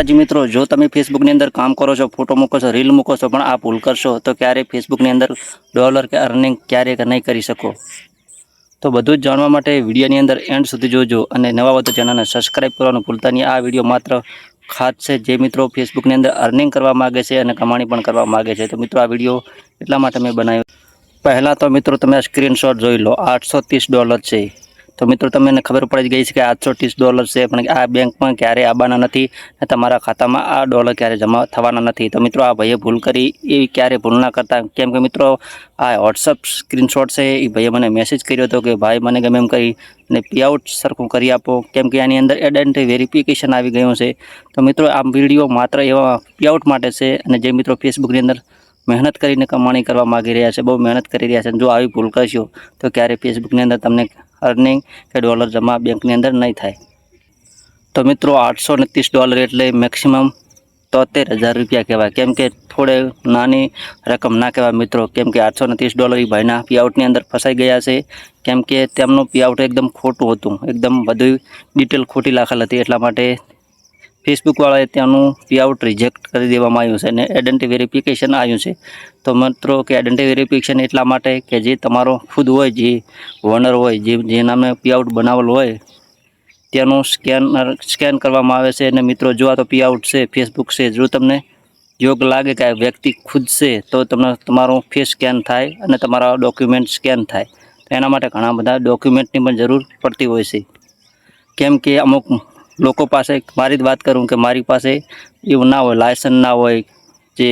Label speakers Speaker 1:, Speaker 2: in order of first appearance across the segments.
Speaker 1: માતાજી મિત્રો, જો તમે ફેસબુકની અંદર કામ કરો છો ફોટો મૂકો છો રીલ મૂકો છો, પણ આ ભૂલ કરશો, તો ક્યારેય ફેસબુકની અંદર ડોલર કે અર્નિંગ ક્યારેય નહીં કરી શકો. તો બધું જ જાણવા માટે વિડીયોની અંદર એન્ડ સુધી જોજો અને નવા વધુ ચેનલને સબસ્ક્રાઈબ કરવાનું ભૂલતા નહીં. આ વીડિયો માત્ર ખાસ છે જે મિત્રો ફેસબુકની અંદર અર્નિંગ કરવા માગે છે અને કમાણી પણ કરવા માગે છે. તો મિત્રો, આ વીડિયો એટલા માટે મેં બનાવ્યો. પહેલાં તો મિત્રો, તમે સ્ક્રીનશોટ જોઈ લો, આઠસો ડોલર છે. તો મિત્રો, તમને ખબર પડી ગઈ છે કે આઠસો ત્રીસ ડોલર છે, પણ આ બેંકમાં ક્યારે આવવાના નથી અને તમારા ખાતામાં આ ડોલર ક્યારે જમા થવાના નથી. તો મિત્રો, આ ભાઈએ ભૂલ કરી, એ ક્યારે ભૂલ ના કરતા? કેમ કે મિત્રો, આ વોટ્સઅપ સ્ક્રીનશોટ છે, એ ભાઈએ મને મેસેજ કર્યો હતો કે, ભાઈ, મને ગમે એમ કરી, અને પીઆઉટ સરખું કરી આપો. કેમ કે આની અંદર આઈડેન્ટિટી વેરિફિકેશન આવી ગયું છે. તો મિત્રો, આ વીડિયો માત્ર એવા પીઆઉટ માટે છે, અને જે મિત્રો ફેસબુકની અંદર મહેનત કરીને કમાણી કરવા માગી રહ્યા છે, બહુ મહેનત કરી રહ્યા છે જો આવી ભૂલ કરશો, તો ક્યારે ફેસબુકની અંદર તમને અર્નિંગ કે ડોલર જમા બેંકની અંદર નહીં થાય. તો મિત્રો આઠસો ને ત્રીસ ડોલર એટલે મેક્સિમમ તોતેર હજાર રૂપિયા કહેવાય. કેમ કે થોડે નાની રકમ ના કહેવાય મિત્રો. કેમ કે આઠસો ને ત્રીસ ડોલર એ ભાઈના પીઆઉટની અંદર ફસાઈ ગયા છે. કેમ કે તેમનું પીઆઉટ એકદમ ખોટું હતું. એકદમ બધું ડિટેલ ખોટી લાખેલ હતી. એટલા માટે ફેસબુકવાળાએ ત્યાંનું પીઆઉટ રિજેક્ટ કરી દેવામાં આવ્યું છે અને આઈડેન્ટિટી વેરિફિકેશન આવ્યું છે. તો મિત્રો, કે આઈડેન્ટિટી વેરિફિકેશન એટલા માટે કે જે તમારો ખુદ હોય, જે ઓનર હોય, જે જે નામે પીઆઉટ બનાવેલો હોય તેનું સ્કેનર સ્કેન કરવામાં આવે છે. અને મિત્રો, જો આ તો પીઆઉટ છે ફેસબુક છે, જો તમને યોગ લાગે કે આ વ્યક્તિ ખુદ છે, તો તમને તમારું ફેસ સ્કેન થાય અને તમારા ડોક્યુમેન્ટ સ્કેન થાય. તો એના માટે ઘણા બધા ડોક્યુમેન્ટની પણ જરૂર પડતી હોય છે. કેમ કે અમુક લોકો પાસે મારી જ વાત કરું કે મારી પાસે એવું ના હોય લાયસન્સ ના હોય, જે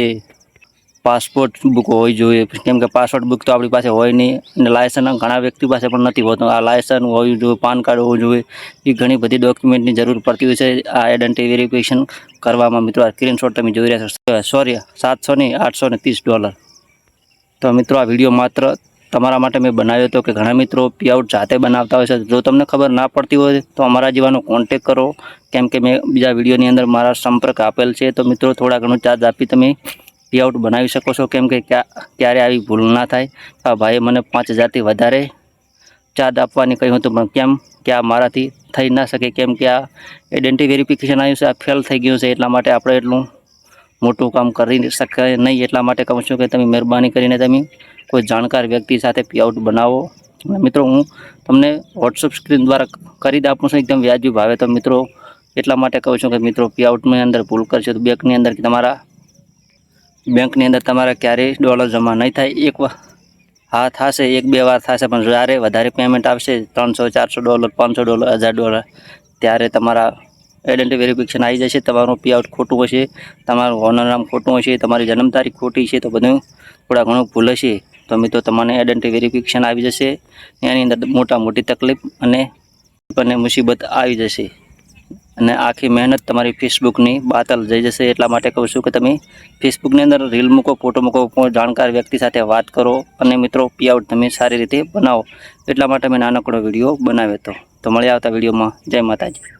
Speaker 1: પાસપોર્ટ બુક હોવી જોઈએ. કેમ કે પાસપોર્ટ બુક તો આપણી પાસે હોય નહીં અને લાયસન્સ ઘણા વ્યક્તિ પાસે પણ નથી હોતું. આ લાયસન્સ હોવું જોઈએ, પાન કાર્ડ હોવું જોઈએ, એ ઘણી બધી ડોક્યુમેન્ટની જરૂર પડતી હોય છે. આ આઈડેન્ટિટી વેરિફિકેશન કરવામાં મિત્રો, આ સ્ક્રીનશોટ તમે જોઈ રહ્યા છો. સોરી સાતસો ને આઠસો ને ત્રીસ ડોલર તો મિત્રો, આ વીડિયો માત્ર તમારા માટે મેં બનાવ્યો હતો કે ઘણા મિત્રો પીઆઉટ જાતે બનાવતા હોય છે. જો તમને ખબર ના પડતી હોય તો અમારા જીવાનો કોન્ટેક કરો. કેમ કે મેં બીજા વિડીયોની અંદર મારા સંપર્ક આપેલ છે. તો મિત્રો, થોડા ઘણો ચાર્જ આપી તમે પીઆઉટ બનાવી શકો છો. કેમ કે ક્યારે આવી ભૂલ ના થાય. આ ભાઈએ મને પાંચ હજારથી વધારે ચાર્જ આપવાની કહ્યું હતું. પણ કેમ કે આ મારાથી થઈ ના શકે. કેમ કે આ આઈડેન્ટિટી વેરિફિકેશન આવ્યું છે. આ ફેલ થઈ ગયું છે. એટલા માટે આપણે એટલું મોટું કામ કરી શકાય નહીં એટલા માટે કહું છું કે તમે મહેરબાની કરીને તમે કોઈ જાણકાર વ્યક્તિ સાથે પીઆઉટ બનાવો. મિત્રો, હું તમને વોટ્સઅપ સ્ક્રીન દ્વારા કરી જ આપું છું. એકદમ વ્યાજબી ભાવે. તો મિત્રો, એટલા માટે કહું છું કે મિત્રો, પીઆઉટની અંદર ભૂલ કરશો તો બેંકની અંદર તમારા, બેંકની અંદર તમારા ક્યારેય ડોલર જમા નહીં થાય. એક હા, થશે, એક બે વાર થશે, પણ જ્યારે વધારે પેમેન્ટ આવશે, ત્રણસો, ચારસો ડોલર, પાંચસો ડોલર, હજાર ડોલર, ત્યારે તમારા આઈડેન્ટિટી વેરિફિકેશન આવી જશે, તમારું પીઆઉટ ખોટું હશે, તમારું ઓનર નામ ખોટું હશે, તમારી જન્મ તારીખ ખોટી છે, તો બધું થોડા ઘણું ભૂલ હશે. તો મિત્રો, તમને આઈડેન્ટિટી વેરિફિકેશન આવી જશે, એની અંદર મોટા મોટી તકલીફ અને અને મુસીબત આવી જશે. અને આખી મહેનત તમારી ફેસબુકની બાતલ જઈ જશે, એટલા માટે કહું છું કે તમે ફેસબુકની અંદર રીલ મૂકો ફોટો મૂકો જાણકાર વ્યક્તિ સાથે વાત કરો, અને મિત્રો પીઆઉટ તમે સારી રીતે બનાવો. એટલા માટે મેં નાનકડો વીડિયો બનાવ્યો હતો. તો મળી આવતા વિડીયોમાં. જય માતાજી.